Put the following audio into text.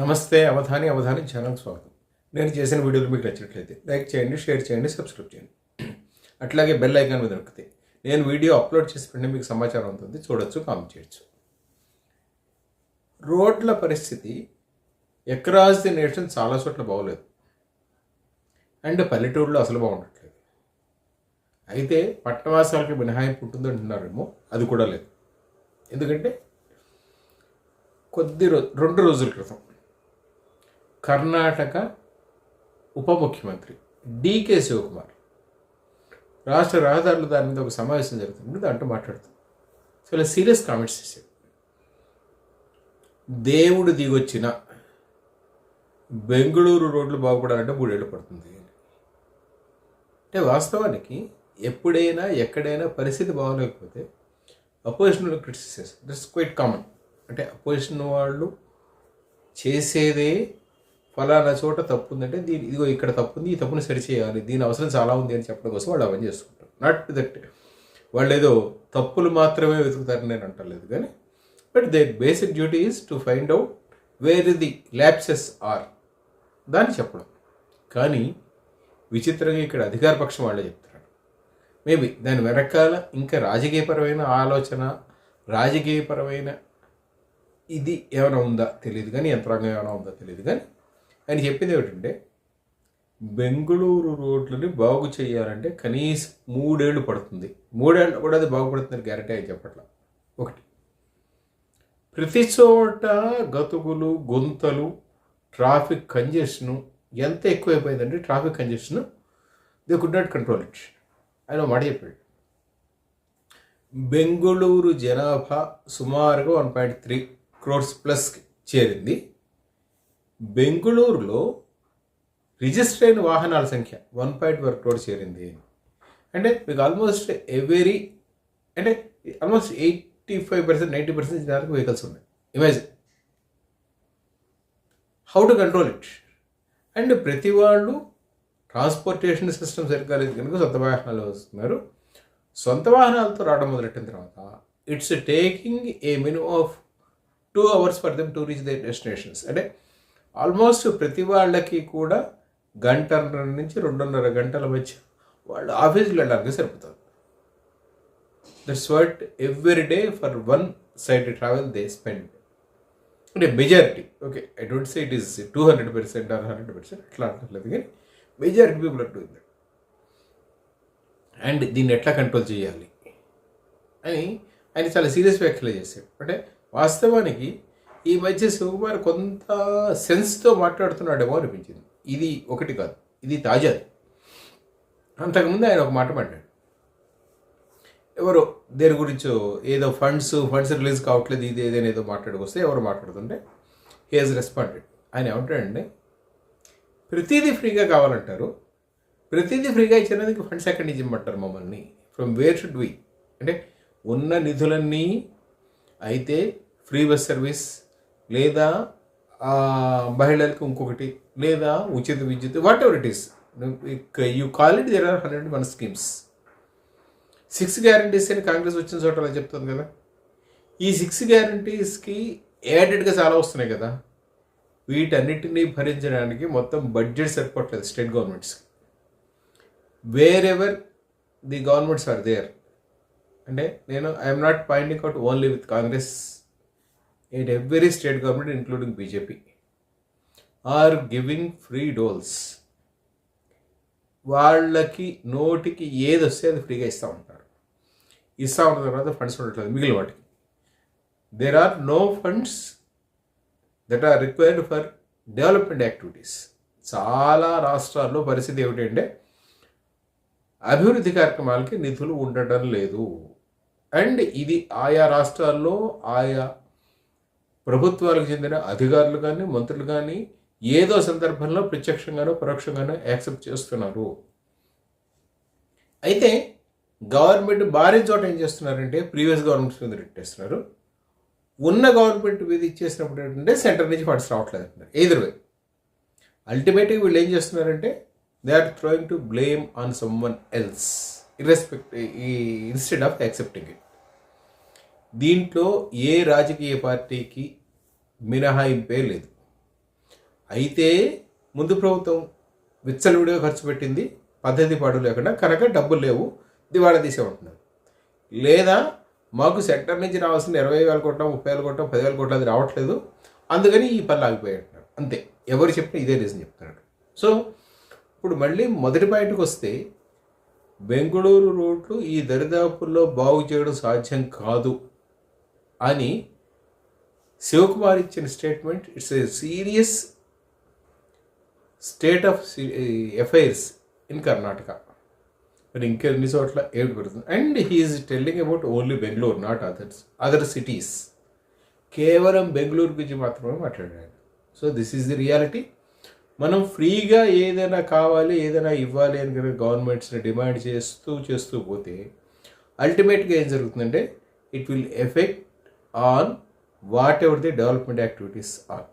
నమస్తే అవధాని అవధాని ఛానల్ స్వాగతం. నేను చేసిన వీడియోలు మీకు నచ్చినట్లయితే లైక్ చేయండి షేర్ చేయండి సబ్స్క్రైబ్ చేయండి. అట్లాగే బెల్ ఐకాన్ మీద నొక్కితే నేను వీడియో అప్లోడ్ చేసి వెంటనే మీకు సమాచారం ఉంటుంది చూడొచ్చు కామెంట్ చేయొచ్చు. రోడ్ల పరిస్థితి ఎక్రాస్ ది నేషన్ చాలా చోట్ల బాగోలేదు. అండ్ పల్లెటూరులో అసలు బాగుండట్లేదు. అయితే పట్టణవాసాలకి మినహాయింపు ఉంటుంది అంటున్నారేమో అది కూడా లేదు. ఎందుకంటే కొద్ది రోజు రెండు రోజుల క్రితం కర్ణాటక ఉప ముఖ్యమంత్రి డికే శివకుమార్. రాష్ట్ర రహదారులు దాని మీద ఒక సమావేశం జరుగుతుంది. దాంట్లో మాట్లాడుతూ చాలా సీరియస్ కామెంట్స్ చేశాడు దేవుడు దిగొచ్చిన బెంగళూరు రోడ్లు బాగుపడాలంటే మూడేళ్ళు పడుతుంది. అంటే వాస్తవానికి ఎప్పుడైనా ఎక్కడైనా పరిస్థితి బాగోలేకపోతే opposition criticise that's quite common అంటే అపోజిషన్ వాళ్ళు చేసేదే ఫలానా చోట తప్పు ఉందంటే దీని ఇదిగో ఇక్కడ తప్పు ఉంది ఈ తప్పుని సరిచేయాలి దీని అవసరం చాలా ఉంది అని చెప్పడం కోసం వాళ్ళు అవన్నీ చేసుకుంటారు నాట్ దట్ వాళ్ళు ఏదో తప్పులు మాత్రమే వెతుకుతారని నేను అంటలేదు కానీ but they basic duty is to find out where the lapses are దాన్ని చెప్పడం. కానీ విచిత్రంగా ఇక్కడ అధికార పక్షం వాళ్ళే చెప్తున్నారు. మేబీ దాని వెనకాల ఇంకా రాజకీయపరమైన ఆలోచన రాజకీయపరమైన ఇది ఏమైనా ఉందా? తెలియదు కానీ యంత్రాంగం ఏమైనా ఉందా? తెలియదు కానీ ఆయన చెప్పింది ఏమిటంటే బెంగళూరు రోడ్లని బాగు చేయాలంటే కనీసం మూడేళ్ళు పడుతుంది. మూడేళ్ళు కూడా అది బాగుపడుతుందని గ్యారంటీ ఆయన చెప్పట్లా. ఒకటి. ప్రతి చోట గతుకులు గుంతలు ట్రాఫిక్ కంజెషను ఎంత ఎక్కువైపోయిందంటే traffic congestion they could not control it. ఆయన మాట చెప్పాడు. బెంగళూరు జనాభా సుమారుగా వన్ పాయింట్ త్రీ క్రోర్స్ ప్లస్కి చేరింది. బెంగళూరులో రిజిస్టర్ అయిన వాహనాల సంఖ్య వన్ పాయింట్ వర్క్ క్రోర్ చేరింది. అంటే మీకు ఆల్మోస్ట్ ఎవరీ అంటే almost eighty five percent ninety percent వరకు వెహికల్స్ ఉన్నాయి. Imagine how to control it and ప్రతి వాళ్ళు ట్రాన్స్పోర్టేషన్ సిస్టమ్ సరిగ్గా లేదు కనుక సొంత వాహనాలు వస్తున్నారు. సొంత వాహనాలతో రావడం మొదలెట్టిన తర్వాత it's taking a minimum of two hours for them to reach they destinations అంటే ఆల్మోస్ట్ ప్రతి వాళ్ళకి కూడా గంటన్నర నుంచి రెండున్నర గంటల మధ్య వాళ్ళు ఆఫీస్కి వెళ్ళడానికి సరిపోతుంది that's what every day for one side travel they spend అంటే majority okay I don't say it is two hundred percent or hundred percent అట్లా అంటలేదు కానీ majority people are doing and దీన్ని ఎట్లా కంట్రోల్ చేయాలి? అని ఆయన చాలా సీరియస్ వ్యాఖ్యలు చేశాడు. అంటే వాస్తవానికి ఈ మధ్య శివకుమార్ కొంత సెన్స్తో మాట్లాడుతున్నాడేమో అనిపించింది. ఇది ఒకటి కాదు. ఇది తాజాది. అంతకుముందు ఆయన ఒక మాట మాట్లాడు ఎవరో దేని గురించో ఏదో ఫండ్స్ ఫండ్స్ రిలీజ్ కావట్లేదు ఇది ఏదైనా ఏదో మాట్లాడుకొస్తే ఎవరు మాట్లాడుతుంటే హీఈస్ రెస్పాండెడ్. ఆయన ఏమంటాడండి ప్రతిదీ ఫ్రీగా కావాలంటారు. ప్రతిదీ ఫ్రీగా ఇచ్చినందుకు ఫండ్స్ ఎక్కడి నుంచి ఇమ్మంటారు మమ్మల్ని? ఫ్రమ్ వేర్ షుడ్ వి అంటే ఉన్న నిధులన్నీ అయితే ఫ్రీ బస్ సర్వీస్ లేదా మహిళలకు ఇంకొకటి లేదా ఉచిత విద్యుత్ whatever it is you call it there are hundred one schemes six guarantees అని కాంగ్రెస్ వచ్చిన చోట అలా చెప్తుంది కదా. ఈ సిక్స్ గ్యారంటీస్కి యాడెడ్గా చాలా వస్తున్నాయి కదా. వీటన్నిటినీ భరించడానికి మొత్తం బడ్జెట్ సరిపోవట్లేదు state గవర్నమెంట్స్కి wherever the governments are there అంటే నేను I'm not pointing out only with Congress at every state government including BJP are giving free doles వాళ్ళకి నోటికి ఏది వస్తే అది ఫ్రీగా ఇస్తూ ఉంటారు. ఇస్తూ ఉన్న తర్వాత ఫండ్స్ ఉండట్లేదు మిగిలిన వాటికి. There are no funds that are required for development activities చాలా రాష్ట్రాల్లో పరిస్థితి ఏమిటంటే అభివృద్ధి కార్యక్రమాలకి నిధులు ఉండటం లేదు. అండ్ ఇది ఆయా రాష్ట్రాల్లో ఆయా ప్రభుత్వాలకు చెందిన అధికారులు కానీ మంత్రులు కానీ ఏదో సందర్భంలో ప్రత్యక్షంగానో పరోక్షంగానో యాక్సెప్ట్ చేస్తున్నారు. అయితే గవర్నమెంట్ భారీ చోట ఏం చేస్తున్నారంటే ప్రీవియస్ గవర్నమెంట్స్ మీద పెట్టేస్తున్నారు ఉన్న గవర్నమెంట్ మీద ఇచ్చేసినప్పుడు ఏంటంటే సెంటర్ నుంచి ఫండ్స్ రావట్లేదు అంటున్నారు. ఎయిదర్ వే అల్టిమేట్గా వీళ్ళు ఏం చేస్తున్నారంటే they are throwing to blame on someone else irrespective ఈ ఇన్స్టెడ్ ఆఫ్ యాక్సెప్టింగ్ ఇట్ దీంట్లో ఏ రాజకీయ పార్టీకి మినహాయింపే లేదు. అయితే ముందు ప్రభుత్వం విచ్చలవిడిగా ఖర్చు పెట్టింది పద్ధతి పాడు లేకుండా కనుక డబ్బులు లేవు దివాళా తీసేమంటున్నారు లేదా మాకు సెక్టర్ నుంచి రావాల్సిన ఇరవై వేల కోట్ల ముప్పై వేల కోట్ల పదివేల కోట్ల అది రావట్లేదు అందుకని ఈ పనులు ఆగిపోయాయి అంటున్నారు. అంతే. ఎవరు చెప్పినా ఇదే రీజన్ చెప్తున్నాడు. సో ఇప్పుడు మళ్ళీ మొదటి పాయింట్కి వస్తే బెంగళూరు రోడ్లు ఈ దరిదాపుల్లో బాగు చేయడం సాధ్యం కాదు. అని శివకుమార్ ఇచ్చిన statement it's a serious state of affairs in Karnataka మరి ఇంకెన్ని చోట్ల ఏమిటి పెడుతుంది and he's telling about only Bengaluru not others other cities కేవలం బెంగళూరు గురించి మాత్రమే మాట్లాడాడు. So this is the reality మనం ఫ్రీగా ఏదైనా కావాలి ఏదైనా ఇవ్వాలి అని కనుక గవర్నమెంట్స్ని డిమాండ్ చేస్తూ చేస్తూ పోతే అల్టిమేట్గా ఏం జరుగుతుందంటే it will effect on whatever the development activities are